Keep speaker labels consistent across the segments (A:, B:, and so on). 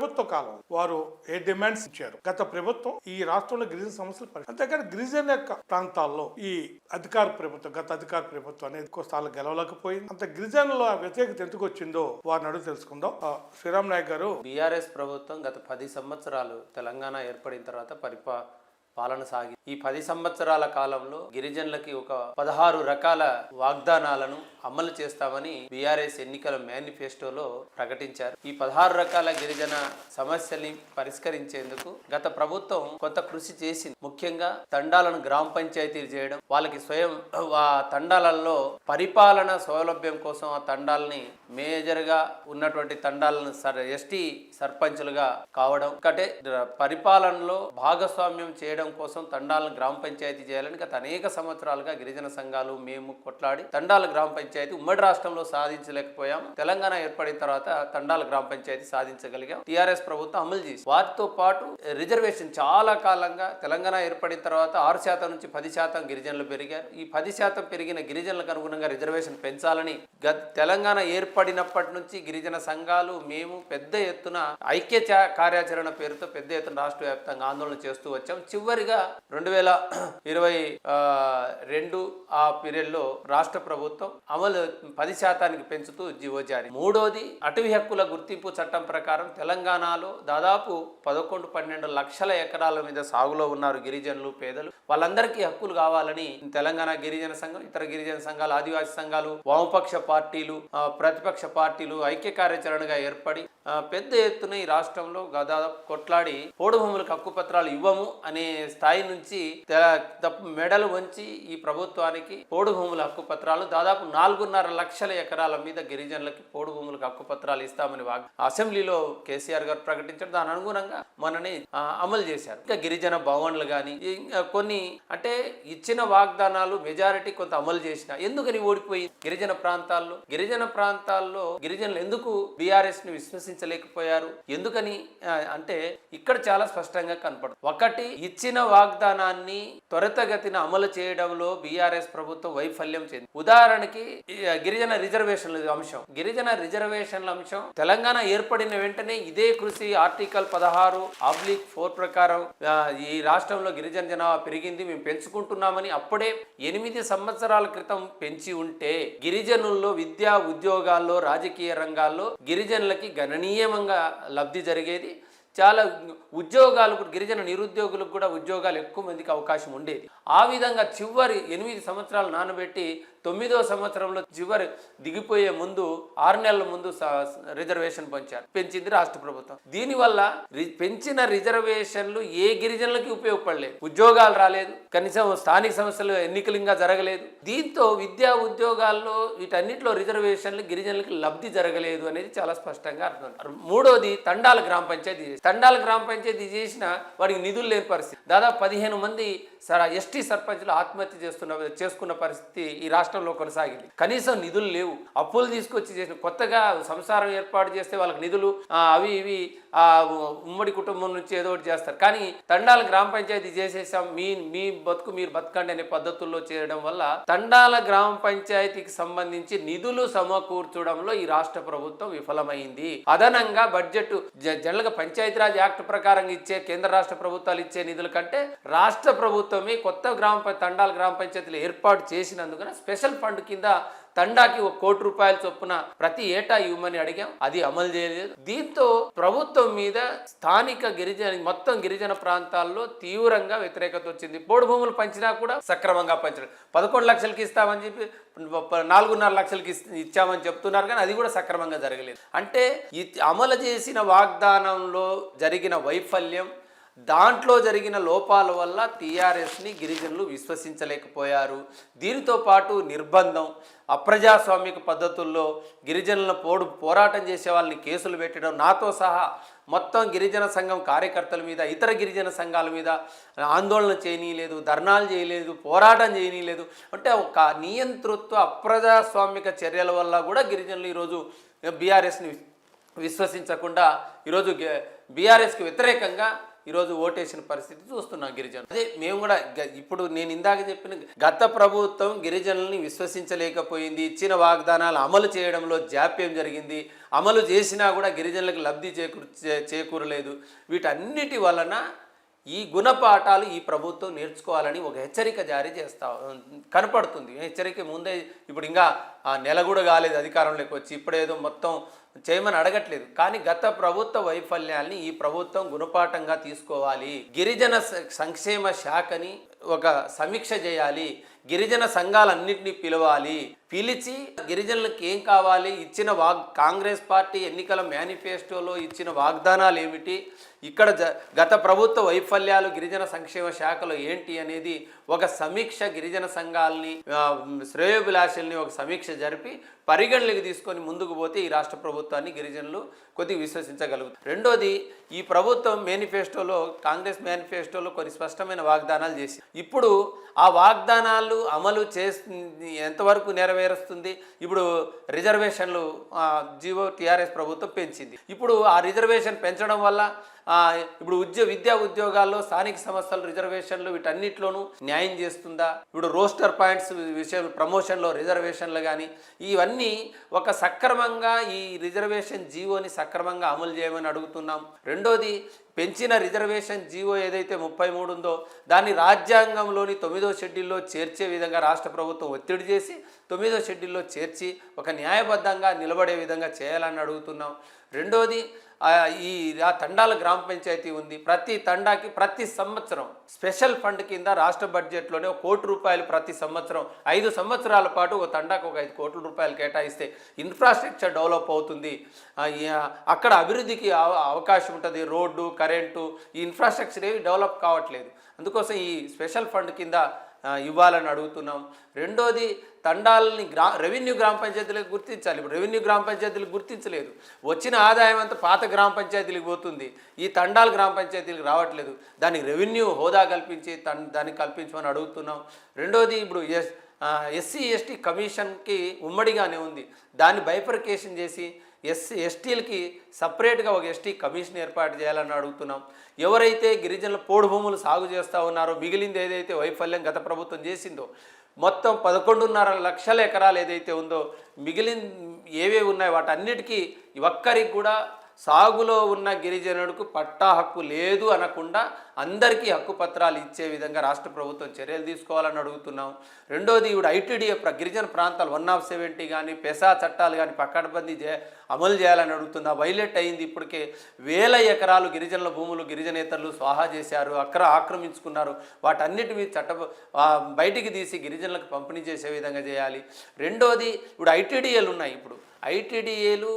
A: ప్రభుత్వ కాలం. వారు ఏ డిమాండ్స్ ఇచ్చారు? గత ప్రభుత్వం ఈ రాష్ట్రంలో గిరిజన సమస్యలు అంతేకాని గిరిజన యొక్క ప్రాంతాల్లో ఈ అధికార ప్రభుత్వం గత అధికార ప్రభుత్వం అనేది ఎక్కువ గెలవలేకపోయింది. అంత గిరిజనుల వ్యతిరేకత ఎందుకు వచ్చిందో వారిని అడుగు తెలుసుకుందాం. ఆ, శ్రీరామ్ నాయక్ గారు.
B: బీఆర్ఎస్ ప్రభుత్వం గత పది సంవత్సరాలు తెలంగాణ ఏర్పడిన తర్వాత పరిపా పాలన సాగి ఈ పది సంవత్సరాల కాలంలో గిరిజనులకి ఒక పదహారు రకాల వాగ్దానాలను అమలు చేస్తామని బీఆర్ఎస్ ఎన్నికల మేనిఫెస్టోలో ప్రకటించారు. ఈ పదహారు రకాల గిరిజన సమస్యల్ని పరిష్కరించేందుకు గత ప్రభుత్వం కొంత కృషి చేసింది. ముఖ్యంగా తండాలను గ్రామ పంచాయతీలు చేయడం వాళ్ళకి స్వయం ఆ తండాలలో పరిపాలన సౌలభ్యం కోసం ఆ తండాలని మేజర్గా ఉన్నటువంటి తండాలను సర్ ఎస్టీ సర్పంచులుగా కావడం ఒకటే పరిపాలనలో భాగస్వామ్యం చేయడం కోసం తండాలను గ్రామ పంచాయతీ చేయాలని గత అనేక సంవత్సరాలుగా గిరిజన సంఘాలు మేము కొట్లాడి తండాల గ్రామ పంచాయతీ ఉమ్మడి రాష్ట్రంలో సాధించలేకపోయాం. తెలంగాణ ఏర్పడిన తర్వాత తండాల గ్రామ పంచాయతీ సాధించగలిగాం. టీఆర్ఎస్ ప్రభుత్వం అమలు చేసి వారితో పాటు రిజర్వేషన్ చాలా కాలంగా తెలంగాణ ఏర్పడిన తర్వాత ఆరు శాతం నుంచి పది శాతం గిరిజనులు పెరిగారు. ఈ పది శాతం పెరిగిన గిరిజనులకు అనుగుణంగా రిజర్వేషన్ పెంచాలని గత తెలంగాణ ఏర్పడినప్పటి నుంచి గిరిజన సంఘాలు మేము పెద్ద ఎత్తున ఐక్య కార్యాచరణ పేరుతో పెద్ద ఎత్తున రాష్ట్ర వ్యాప్తంగా ఆందోళన చేస్తూ వచ్చాం. చివరిగా రెండు వేల ఇరవై రెండు ఆ పీరియడ్లో రాష్ట్ర ప్రభుత్వం అమలు పది శాతానికి పెంచుతూ జీవో జారీ. మూడోది అటవీ హక్కుల గుర్తింపు చట్టం ప్రకారం తెలంగాణలో దాదాపు పదకొండు పన్నెండు లక్షల ఎకరాల మీద సాగులో ఉన్నారు గిరిజనులు పేదలు. వాళ్ళందరికీ హక్కులు కావాలని తెలంగాణ గిరిజన సంఘం ఇతర గిరిజన సంఘాలు ఆదివాసీ సంఘాలు వామపక్ష పార్టీలు ప్రతిపక్ష పార్టీలు ఐక్య కార్యాచరణగా ఏర్పడి పెద్ద ఎత్తున ఈ రాష్ట్రంలో దాదాపు కొట్లాడి పోడు భూములకు హక్కు పత్రాలు ఇవ్వము అనే స్థాయి నుంచి మెడలు వంచి ఈ ప్రభుత్వానికి పోడు భూముల హక్కు పత్రాలు దాదాపు నాలుగున్నర లక్షల ఎకరాల మీద గిరిజనులకి పోడు భూములకు హక్కు పత్రాలు ఇస్తామని వాగ్ అసెంబ్లీలో కేసీఆర్ గారు ప్రకటించారు దాని అనుగుణంగా మనని అమలు చేశారు. ఇంకా గిరిజన భవన్లు కానీ కొన్ని అంటే ఇచ్చిన వాగ్దానాలు మెజారిటీ కొంత అమలు చేసిన ఎందుకని ఓడిపోయి గిరిజన ప్రాంతాల్లో గిరిజన ప్రాంతాల్లో గిరిజనులు ఎందుకు బీఆర్ఎస్ని విశ్వసించలేకపోయారు? ఎందుకని అంటే ఇక్కడ చాలా స్పష్టంగా కనపడుతుంది. ఒకటి ఇచ్చిన వాగ్దానాన్ని త్వరితగతిన అమలు చేయడంలో బీఆర్ఎస్ ప్రభుత్వం వైఫల్యం చెంది. ఉదాహరణకి గిరిజన రిజర్వేషన్ల అంశం. గిరిజన రిజర్వేషన్ల అంశం తెలంగాణ ఏర్పడిన వెంటనే ఇదే కృషి ఆర్టికల్ పదహారు ఆబ్లిక్ ఫోర్ ప్రకారం ఈ రాష్ట్రంలో గిరిజన జనాభా పెరిగింది మేము పెంచుకుంటున్నామని అప్పుడే ఎనిమిది సంవత్సరాల క్రితం పెంచి ఉంటే గిరిజనుల్లో విద్యా ఉద్యోగాల్లో రాజకీయ రంగాల్లో గిరిజనులకి గణనీయంగా లబ్ధి జరిగేది. చాలా ఉద్యోగాలు కూడా గిరిజన నిరుద్యోగులకు కూడా ఉద్యోగాలు ఎక్కువ మందికి అవకాశం ఉండేది. ఆ విధంగా చివరి ఎనిమిది సంవత్సరాలు నానబెట్టి తొమ్మిదో సంవత్సరంలో చివరి దిగిపోయే ముందు ఆరు నెలల ముందు స- రిజర్వేషన్ పెంచారు. పెంచింది రాష్ట్ర ప్రభుత్వం. దీనివల్ల పెంచిన రిజర్వేషన్లు ఏ గిరిజనులకి ఉపయోగపడలేదు. ఉద్యోగాలు రాలేదు. కనీసం స్థానిక సంస్థలు ఎన్నికలు ఇంకా జరగలేదు. దీంతో విద్యా ఉద్యోగాల్లో వీటన్నిటిలో రిజర్వేషన్లు గిరిజనులకి లబ్ధి జరగలేదు అనేది చాలా స్పష్టంగా అర్థం. మూడోది తండాల గ్రామ పంచాయతీ తండాల గ్రామ పంచాయతీ చేసిన వాడికి నిధులు లేని పరిస్థితి. దాదాపు పదిహేను మంది ఎస్టీ సర్పంచ్లు ఆత్మహత్య చేస్తున్న చేసుకున్న పరిస్థితి ఈ రాష్ట్రంలో కొనసాగింది. కనీసం నిధులు లేవు. అప్పులు తీసుకొచ్చి చేసిన కొత్తగా సంసారం ఏర్పాటు చేస్తే వాళ్ళకి నిధులు అవి ఇవి ఆ ఉమ్మడి కుటుంబం నుంచి ఏదో ఒకటి చేస్తారు. కానీ తండాల గ్రామ పంచాయతీ చేసేసాం. మీ మీ బతుకు మీరు బతకండి అనే పద్ధతుల్లో చేయడం వల్ల తండాల గ్రామ పంచాయతీకి సంబంధించి నిధులు సమకూర్చడంలో ఈ రాష్ట్ర ప్రభుత్వం విఫలమైంది. అదనంగా బడ్జెట్ జ- పంచాయతీరాజ్ యాక్ట్ ప్రకారం ఇచ్చే కేంద్ర రాష్ట్ర ప్రభుత్వాలు ఇచ్చే నిధుల కంటే రాష్ట్ర ప్రభుత్వమే కొత్త గ్రామ తండాల గ్రామ పంచాయతీలు ఏర్పాటు చేసినందుకన స్పెషల్ ఫండ్ కింద తండాకి ఒక కోటి రూపాయల చొప్పున ప్రతి ఏటా ఇవ్వమని అడిగాం. అది అమలు చేయలేదు. దీంతో ప్రభుత్వం మీద స్థానిక గిరిజన మొత్తం గిరిజన ప్రాంతాల్లో తీవ్రంగా వ్యతిరేకత వచ్చింది. పోడు భూములు పంచినా కూడా సక్రమంగా పంచడం. పదకొండు లక్షలకి ఇస్తామని చెప్పి నాలుగున్నర లక్షలకి ఇచ్చామని చెప్తున్నారు కానీ అది కూడా సక్రమంగా జరగలేదు. అంటే అమలు చేసిన వాగ్దానంలో జరిగిన వైఫల్యం దాంట్లో జరిగిన లోపాల వల్ల టీఆర్ఎస్ని గిరిజనులు విశ్వసించలేకపోయారు. దీనితో పాటు నిర్బంధం అప్రజాస్వామిక పద్ధతుల్లో గిరిజనుల పోడు పోరాటం చేసే వాళ్ళని కేసులు పెట్టడం నాతో సహా మొత్తం గిరిజన సంఘం కార్యకర్తల మీద ఇతర గిరిజన సంఘాల మీద ఆందోళన చేయనీయలేదు ధర్నాలు చేయలేదు పోరాటం చేయనీయలేదు. అంటే ఒక నియంతృత్వ అప్రజాస్వామిక చర్యల వల్ల కూడా గిరిజనులు ఈరోజు బీఆర్ఎస్ని విశ్వసించకుండా ఈరోజు బీఆర్ఎస్కి వ్యతిరేకంగా ఈరోజు ఓటేసిన పరిస్థితి చూస్తున్నాం గిరిజన అదే మేము కూడా గ- ఇప్పుడు నేను ఇందాక చెప్పిన గత ప్రభుత్వం గిరిజనుల్ని విశ్వసించలేకపోయింది. ఇచ్చిన వాగ్దానాలు అమలు చేయడంలో జాప్యం జరిగింది. అమలు చేసినా కూడా గిరిజనులకు లబ్ధి చేకూర్ చే- చేకూరలేదు. వీటన్నిటి వలన ఈ గుణపాఠాలు ఈ ప్రభుత్వం నేర్చుకోవాలని ఒక హెచ్చరిక జారీ చేస్తా కనపడుతుంది. హెచ్చరిక ముందే ఇప్పుడు ఇంకా ఆ నెల కూడా కాలేదు అధికారంలోకి వచ్చి. ఇప్పుడేదో మొత్తం చేయమని అడగట్లేదు. కానీ గత ప్రభుత్వ వైఫల్యాల్ని ఈ ప్రభుత్వం గుణపాఠంగా తీసుకోవాలి. గిరిజన సంక్షేమ శాఖని ఒక సమీక్ష చేయాలి. గిరిజన సంఘాలన్నింటినీ పిలవాలి. పిలిచి గిరిజనులకు ఏం కావాలి? ఇచ్చిన వాగ్ కాంగ్రెస్ పార్టీ ఎన్నికల మేనిఫెస్టోలో ఇచ్చిన వాగ్దానాలు ఏమిటి? ఇక్కడ జ- గత ప్రభుత్వ వైఫల్యాలు గిరిజన సంక్షేమ శాఖలో ఏంటి అనేది ఒక సమీక్ష గిరిజన సంఘాలని శ్రేయోభిలాషుల్ని ఒక సమీక్ష జరిపి పరిగణలోకి తీసుకొని ముందుకు పోతే ఈ రాష్ట్ర ప్రభుత్వాన్ని గిరిజనులు కొద్దిగా విశ్వసించగలుగుతారు. రెండోది ఈ ప్రభుత్వం మేనిఫెస్టోలో కాంగ్రెస్ మేనిఫెస్టోలో కొన్ని స్పష్టమైన వాగ్దానాలు చేసి ఇప్పుడు ఆ వాగ్దానాలు అమలు చేసి ఎంతవరకు నెరవేరుస్తుంది. ఇప్పుడు రిజర్వేషన్లు జీవో టీఆర్ఎస్ ప్రభుత్వం పెంచింది. ఇప్పుడు ఆ రిజర్వేషన్ పెంచడం వల్ల ఇప్పుడు ఉద్యోగ విద్యా ఉద్యోగాల్లో స్థానిక సంస్థలు రిజర్వేషన్లు వీటన్నిటిలోనూ న్యాయం చేస్తుందా? ఇప్పుడు రోస్టర్ పాయింట్స్ విషయం ప్రమోషన్లో రిజర్వేషన్లు కానీ ఇవన్నీ ఒక సక్రమంగా ఈ రిజర్వేషన్ జీవోని సక్రమంగా అమలు చేయమని అడుగుతున్నాం. రెండోది పెంచిన రిజర్వేషన్ జీవో ఏదైతే ముప్పై మూడు ఉందో దాన్ని రాజ్యాంగంలోని తొమ్మిదో షెడ్యూల్లో చేర్చే విధంగా రాష్ట్ర ప్రభుత్వం ఒత్తిడి చేసి తొమ్మిదో షెడ్యూల్లో చేర్చి ఒక న్యాయబద్ధంగా నిలబడే విధంగా చేయాలని అడుగుతున్నాం. రెండోది ఈ ఆ తండాల గ్రామ పంచాయతీ ఉంది. ప్రతి తండాకి ప్రతి సంవత్సరం స్పెషల్ ఫండ్ కింద రాష్ట్ర బడ్జెట్లోనే ఒక కోటి రూపాయలు ప్రతి సంవత్సరం. ఐదు సంవత్సరాల పాటు ఒక తండాకు ఒక ఐదు కోట్ల రూపాయలు కేటాయిస్తే ఇన్ఫ్రాస్ట్రక్చర్ డెవలప్ అవుతుంది. అక్కడ అభివృద్ధికి అవ- అవకాశం ఉంటుంది. రోడ్డు కరెంటు ఈ ఇన్ఫ్రాస్ట్రక్చర్ ఏవి డెవలప్ కావట్లేదు. అందుకోసం ఈ స్పెషల్ ఫండ్ కింద ఇవ్వాలని అడుగుతున్నాం. రెండోది తండాలని గ్రా రెవెన్యూ గ్రామ పంచాయతీలకు గుర్తించాలి. ఇప్పుడు రెవెన్యూ గ్రామ పంచాయతీలకు గుర్తించలేదు. వచ్చిన ఆదాయం అంతా పాత గ్రామ పంచాయతీలకు పోతుంది. ఈ తండాలు గ్రామ పంచాయతీలకు రావట్లేదు. దానికి రెవెన్యూ హోదా కల్పించి తన్ దానికి కల్పించమని అడుగుతున్నాం. రెండోది ఇప్పుడు ఎస్ ఎస్సీ ఎస్టీ కమిషన్కి ఉమ్మడిగానే ఉంది. దాన్ని బైఫర్కేషన్ చేసి ఎస్సీ ఎస్టీలకి సపరేట్గా ఒక ఎస్టీ కమిషన్ ఏర్పాటు చేయాలని అడుగుతున్నాం. ఎవరైతే గిరిజనుల పోడు భూములు సాగు చేస్తూ ఉన్నారో మిగిలింది ఏదైతే వైఫల్యం గత ప్రభుత్వం చేసిందో మొత్తం పదకొండున్నర లక్షల ఎకరాలు ఏదైతే ఉందో మిగిలిన ఏవే ఉన్నాయో వాటన్నిటికీ ఒక్కరికి కూడా సాగులో ఉన్న గిరిజనుడికి పట్టా హక్కు లేదు అనకుండా అందరికీ హక్కు పత్రాలు ఇచ్చే విధంగా రాష్ట్ర ప్రభుత్వం చర్యలు తీసుకోవాలని అడుగుతున్నాం. రెండోది ఇప్పుడు ఐటీడీఏ గిరిజన ప్రాంతాలు వన్ ఆఫ్ సెవెంటీ కానీ పెసా చట్టాలు కానీ పక్కడబందీ చే అమలు చేయాలని అడుగుతుంది వైలెట్ అయింది ఇప్పటికే. వేల ఎకరాలు గిరిజనుల భూములు గిరిజనేతరులు స్వాహా చేశారు అక్కడ ఆక్రమించుకున్నారు. వాటన్నిటి మీద చట్ట బయటికి తీసి గిరిజనులకు పంపిణీ చేసే విధంగా చేయాలి. రెండోది ఇప్పుడు ఐటీడీఏలు ఉన్నాయి ఇప్పుడు. ఐటీడీఏలు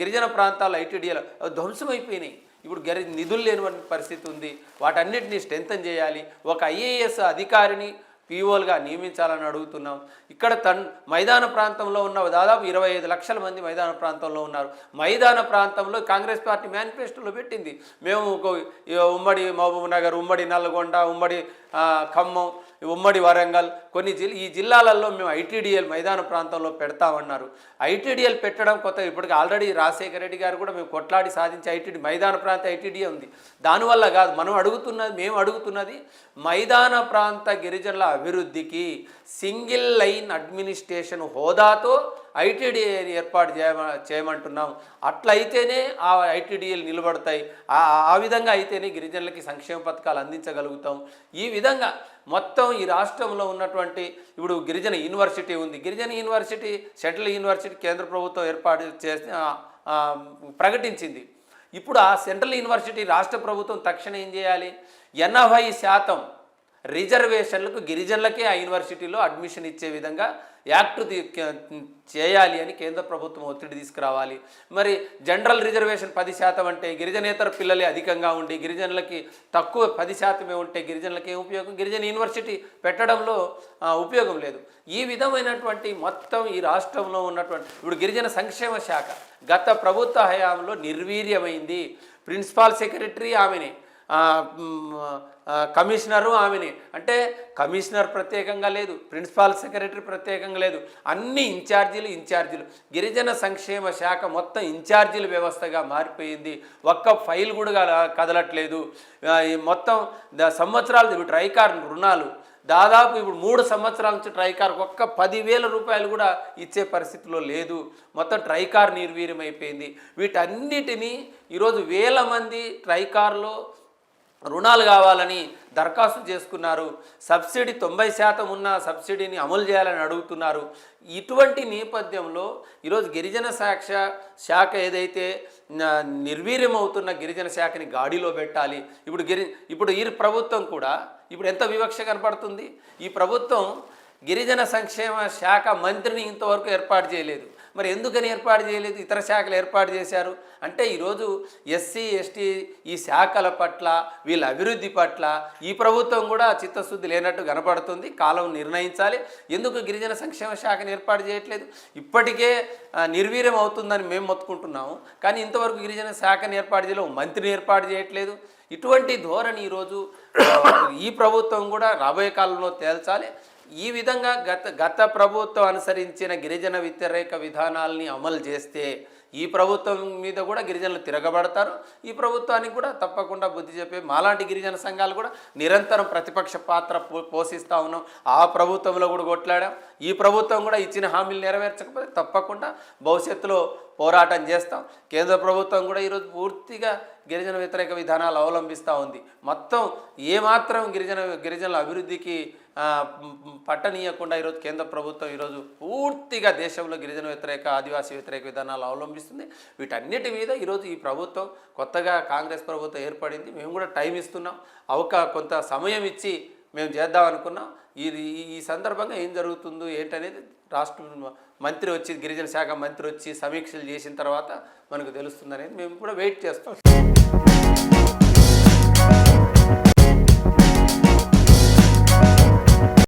B: గిరిజన ప్రాంతాలు ఐటీడీఏలు ధ్వంసమైపోయినాయి. ఇప్పుడు గరి నిధులు లేని పరిస్థితి ఉంది. వాటన్నిటిని స్ట్రెంథన్ చేయాలి. ఒక ఐఏఎస్ అధికారిని పీఓలుగా నియమించాలని అడుగుతున్నాం. ఇక్కడ తన్ మైదాన ప్రాంతంలో ఉన్న దాదాపు ఇరవై ఐదు లక్షల మంది మైదాన ప్రాంతంలో ఉన్నారు. మైదాన ప్రాంతంలో కాంగ్రెస్ పార్టీ మేనిఫెస్టోలో పెట్టింది. మేము ఒక ఉమ్మడి మహబూబ్ నగర్ ఉమ్మడి నల్గొండ ఉమ్మడి ఖమ్మం ఉమ్మడి వరంగల్ కొన్ని జిల్ ఈ జిల్లాలలో మేము ఐటీడీఎల్ మైదాన ప్రాంతంలో పెడతామన్నారు. ఐటీడీఎల్ పెట్టడం కొత్త ఇప్పటికి ఆల్రెడీ రాజశేఖర రెడ్డి గారు కూడా మేము కొట్లాడి సాధించి ఐటీడీ మైదాన ప్రాంత ఐటీడీఏ ఉంది. దానివల్ల కాదు మనం అడుగుతున్నది మేము అడుగుతున్నది మైదాన ప్రాంత గిరిజనుల అభివృద్ధికి సింగిల్ లైన్ అడ్మినిస్ట్రేషన్ హోదాతో ఐటీడీఏని ఏర్పాటు చేయమ చేయమంటున్నాం. అట్లయితేనే ఆ ఐటీడీఏలు నిలబడతాయి. ఆ విధంగా అయితేనే గిరిజనులకి సంక్షేమ పథకాలు అందించగలుగుతాం. ఈ విధంగా మొత్తం ఈ రాష్ట్రంలో ఉన్నటువంటి ఇప్పుడు గిరిజన యూనివర్సిటీ ఉంది. గిరిజన యూనివర్సిటీ సెంట్రల్ యూనివర్సిటీ కేంద్ర ప్రభుత్వం ఏర్పాటు చేసి ప్రకటించింది. ఇప్పుడు ఆ సెంట్రల్ యూనివర్సిటీ రాష్ట్ర ప్రభుత్వం తక్షణం ఏం చేయాలి? ఎనభై శాతం రిజర్వేషన్లకు గిరిజనులకే ఆ యూనివర్సిటీలో అడ్మిషన్ ఇచ్చే విధంగా యాక్ట్ చేయాలి అని కేంద్ర ప్రభుత్వం ఒత్తిడి తీసుకురావాలి. మరి జనరల్ రిజర్వేషన్ పది శాతం అంటే గిరిజనేతర పిల్లలే అధికంగా ఉండి గిరిజనులకి తక్కువ పది శాతమే ఉంటే గిరిజనులకి ఏం ఉపయోగం? గిరిజన యూనివర్సిటీ పెట్టడంలో ఉపయోగం లేదు. ఈ విధమైనటువంటి మొత్తం ఈ రాష్ట్రంలో ఉన్నటువంటి ఇప్పుడు గిరిజన సంక్షేమ శాఖ గత ప్రభుత్వ హయాంలో నిర్వీర్యమైంది. ప్రిన్సిపాల్ సెక్రటరీ ఆమెనే. కమిషనరు ఆమెని. అంటే కమిషనర్ ప్రత్యేకంగా లేదు ప్రిన్సిపాల్ సెక్రటరీ ప్రత్యేకంగా లేదు. అన్ని ఇన్ఛార్జీలు ఇన్ఛార్జీలు. గిరిజన సంక్షేమ శాఖ మొత్తం ఇన్ఛార్జీల వ్యవస్థగా మారిపోయింది. ఒక్క ఫైల్ కూడా కదలట్లేదు. మొత్తం ద- సంవత్సరాలు ఇవి ట్రైకార్ రుణాలు. దాదాపు ఇప్పుడు మూడు సంవత్సరాల నుంచి ట్రైకార్ ఒక్క పదివేల రూపాయలు కూడా ఇచ్చే పరిస్థితిలో లేదు. మొత్తం ట్రైకార్ నిర్వీర్యం అయిపోయింది వీటన్నిటినీ ఈరోజు వేల మంది ట్రైకార్లో రుణాలు కావాలని దరఖాస్తు చేసుకున్నారు. సబ్సిడీ తొంభై శాతం ఉన్న సబ్సిడీని అమలు చేయాలని అడుగుతున్నారు. ఇటువంటి నేపథ్యంలో ఈరోజు గిరిజన శాఖ శాఖ ఏదైతే నిర్వీర్యమవుతున్న నిర్వీర్యం అవుతున్న గిరిజన శాఖని గాడిలో పెట్టాలి. ఇప్పుడు గిరి ఇప్పుడు ఈ ప్రభుత్వం కూడా ఇప్పుడు ఎంత వివక్ష కనపడుతుంది? ఈ ప్రభుత్వం గిరిజన సంక్షేమ శాఖ మంత్రిని ఇంతవరకు ఏర్పాటు చేయలేదు. మరి ఎందుకని ఏర్పాటు చేయలేదు? ఇతర శాఖలు ఏర్పాటు చేశారు. అంటే ఈరోజు ఎస్సీ ఎస్టీ ఈ శాఖల పట్ల వీళ్ళ అభివృద్ధి పట్ల ఈ ప్రభుత్వం కూడా చిత్తశుద్ధి లేనట్టు కనపడుతుంది. కాలం నిర్ణయించాలి. ఎందుకు గిరిజన సంక్షేమ శాఖను ఏర్పాటు చేయట్లేదు? ఇప్పటికే నిర్వీర్యం అవుతుందని మేము మొత్తుకుంటున్నాము. కానీ ఇంతవరకు గిరిజన శాఖను ఏర్పాటు చేయలేదు. మంత్రిని ఏర్పాటు చేయట్లేదు. ఇటువంటి ధోరణి ఈరోజు ఈ ప్రభుత్వం కూడా రాబోయే కాలంలో తేల్చాలి. ఈ విధంగా గత గత ప్రభుత్వం అనుసరించిన గిరిజన వ్యతిరేక విధానాల్ని అమలు చేస్తే ఈ ప్రభుత్వం మీద కూడా గిరిజనులు తిరగబడతారు. ఈ ప్రభుత్వానికి కూడా తప్పకుండా బుద్ధి చెప్పే మాలాంటి గిరిజన సంఘాలు కూడా నిరంతరం ప్రతిపక్ష పాత్ర పో- పోషిస్తూ ఉన్నాం. ఆ ప్రభుత్వంలో కూడా కొట్లాడాం. ఈ ప్రభుత్వం కూడా ఇచ్చిన హామీలు నెరవేర్చకపోతే తప్పకుండా భవిష్యత్తులో పోరాటం చేస్తాం. కేంద్ర ప్రభుత్వం కూడా ఈరోజు పూర్తిగా గిరిజన వ్యతిరేక విధానాలు అవలంబిస్తూ ఉంది. మొత్తం ఏమాత్రం గిరిజన గిరిజనుల అభివృద్ధికి పట్టనీయకుండా ఈరోజు కేంద్ర ప్రభుత్వం ఈరోజు పూర్తిగా దేశంలో గిరిజన వ్యతిరేక ఆదివాసీ వ్యతిరేక విధానాలు అవలంబిస్తుంది. వీటన్నిటి మీద ఈరోజు ఈ ప్రభుత్వం కొత్తగా కాంగ్రెస్ ప్రభుత్వం ఏర్పడింది. మేము కూడా టైం ఇస్తున్నాం. అవక కొంత సమయం ఇచ్చి మేము చేద్దాం అనుకున్నాం. ఇది ఈ- ఈ సందర్భంగా ఏం జరుగుతుందో ఏంటనేది రాష్ట్ర మంత్రి వచ్చి గిరిజన శాఖ మంత్రి వచ్చి సమీక్షలు చేసిన తర్వాత మనకు తెలుస్తుంది అనేది మేము కూడా వెయిట్ చేస్తాం.